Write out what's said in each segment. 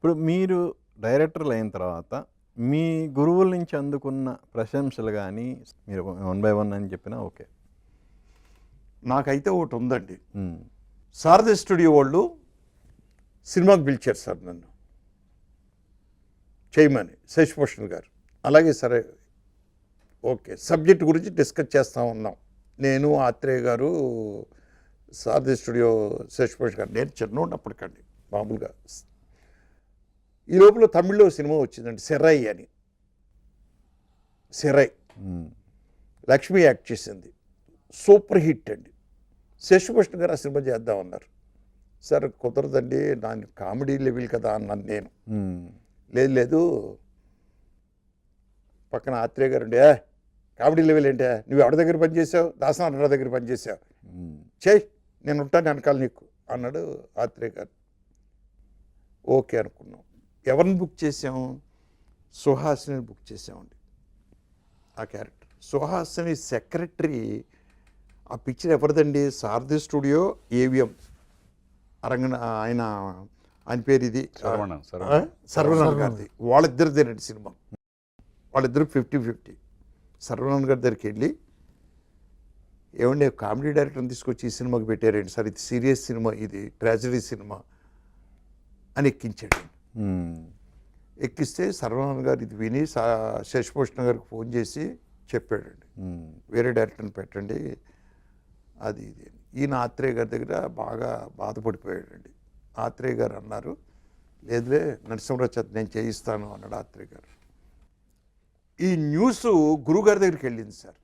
ఇప్పుడు మీరు డైరెక్టర్లు అయిన తర్వాత మీ గురువుల నుంచి అందుకున్న ప్రశంసలు కానీ మీరు వన్ బై వన్ అని చెప్పినా ఓకే. నాకైతే ఒకటి ఉందండి. శారద స్టూడియో వాళ్ళు సినిమాకి పిలిచారు సార్ నన్ను. చేయమని శశిభూషణ్ గారు. అలాగే సరే ఓకే. సబ్జెక్ట్ గురించి డిస్కస్ చేస్తూ ఉన్నాం. నేను ఆత్రేయ గారు శారద స్టూడియో శశిభూషణ్ గారు. నేను చిన్నోడు అప్పటికండి మామూలుగా. ఈ లోపల తమిళ్ళో సినిమా వచ్చిందండి సెరై అని. సెరై. లక్ష్మి యాక్ట్ చేసింది. సూపర్ హిట్ అండి. శశిభూషణ్ గారు ఆ సినిమా చేద్దామన్నారు. సార్ కుదరదండి నా కామెడీ లెవెల్ కదా అన్నాను నేను. లేదు లేదు. పక్కన ఆత్రేయ గారు ఉండే "ఏ, కామెడీ లెవెల్ ఏంటే? నువ్వు ఎవరి దగ్గర పనిచేసావు దాసనారాయణ దగ్గర పనిచేసావు చేయి నేను ఉంటాను వెనకాల నీకు అన్నాడు ఆత్రేయ గారు. ఓకే అనుకున్నాం. ఎవరిని బుక్ చేసాం సుహాసిని బుక్ చేసామండి ఆ క్యారెక్టర్. సుహాసిని సెక్రటరీ ఆ పిక్చర్ ఎవరిదండి? Sarathi studio AVM. అరంగన ఆయన ఆయన పేరు ఇది. సర్వనాథ్ గారిది. వాళ్ళిద్దరిదేనండి సినిమా. వాళ్ళిద్దరు ఫిఫ్టీ ఫిఫ్టీ. సర్వనాథ్ గారి దగ్గరికి వెళ్ళి ఏమండి కామెడీ డైరెక్టర్ని తీసుకొచ్చి ఈ సినిమాకి పెట్టారండి సార్? ఇది సీరియస్ సినిమా ఇది ట్రాజడీ సినిమా అని ఎక్కించాడు ఎక్కిస్తే సర్వనాథ్ గారు ఇది విని శశిభూషణ్ గారికి ఫోన్ చేసి చెప్పాడండి. వేరే డైరెక్టర్ని పెట్టండి. అది ఇది అని. ఈయన ఆత్రేయ గారి దగ్గర బాగా బాధపడిపోయాడండి. ఆత్రేయ గారు అన్నారు లేదులే నరసింహరావు చేత నేను చేయిస్తాను అన్నాడు ఆత్రేయ గారు. ఈ న్యూస్ గురుగారి దగ్గరికి వెళ్ళింది సార్.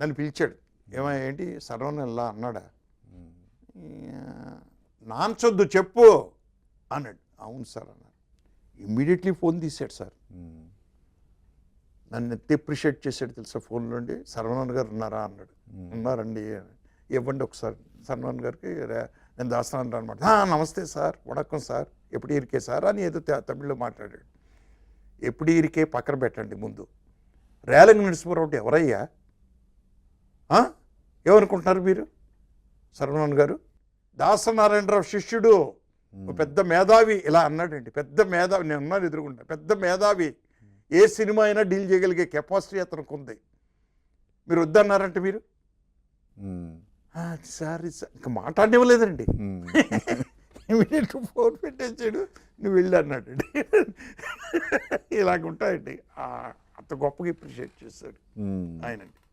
నన్ను పిలిచాడు. ఏమో ఏంటి సర్వన్ ఇలా అన్నాడా? నాన్చొద్దు చెప్పు అన్నాడు. అవును సార్ అన్నాడు ఇమ్మీడియట్లీ ఫోన్ తీశాడు సార్. నన్ను ఎంత అప్రిషియేట్ చేశాడు తెలుసా ఫోన్లోండి సర్వనాథ్ గారు ఉన్నారా? అన్నాడు. ఉన్నారండి. ఇవ్వండి ఒకసారి. సర్వనాథ్ గారికి నేను దాస్తాను అనమాట నమస్తే సార్. వణకం సార్. ఎప్పుడు ఇరికే సార్? అని ఏదో తమిళ్ళో మాట్లాడాడు. ఎప్పుడు ఇరికే? పక్కన పెట్టండి ముందు. రేలంగి అంటే ఎవరయ్యా? ఏమనుకుంటున్నారు మీరు? సర్వనాథ్ గారు? దాసనారాయణరావు శిష్యుడు. పెద్ద మేధావి ఇలా అన్నాడండి. పెద్ద మేధావి నేను ఉన్నాను ఎదురుకుంటా పెద్ద మేధావి ఏ సినిమా అయినా డీల్ చేయగలిగే కెపాసిటీ అతనికి ఉంది. మీరు వద్దన్నారంటే మీరు? ఉమ్, "ఆ, సార్ ఇది సార్." ఇంకా మాట్లాడనివ్వలేదండి. ఉమ్, ఇమీడియట్ ఫోన్ పెట్టేసాడు. నువ్వు వెళ్ళి అన్నాడు. ఇలాగ ఉంటాయండి అంత గొప్పగా అప్రిషియేట్ చేశాడు. ఆయనండి.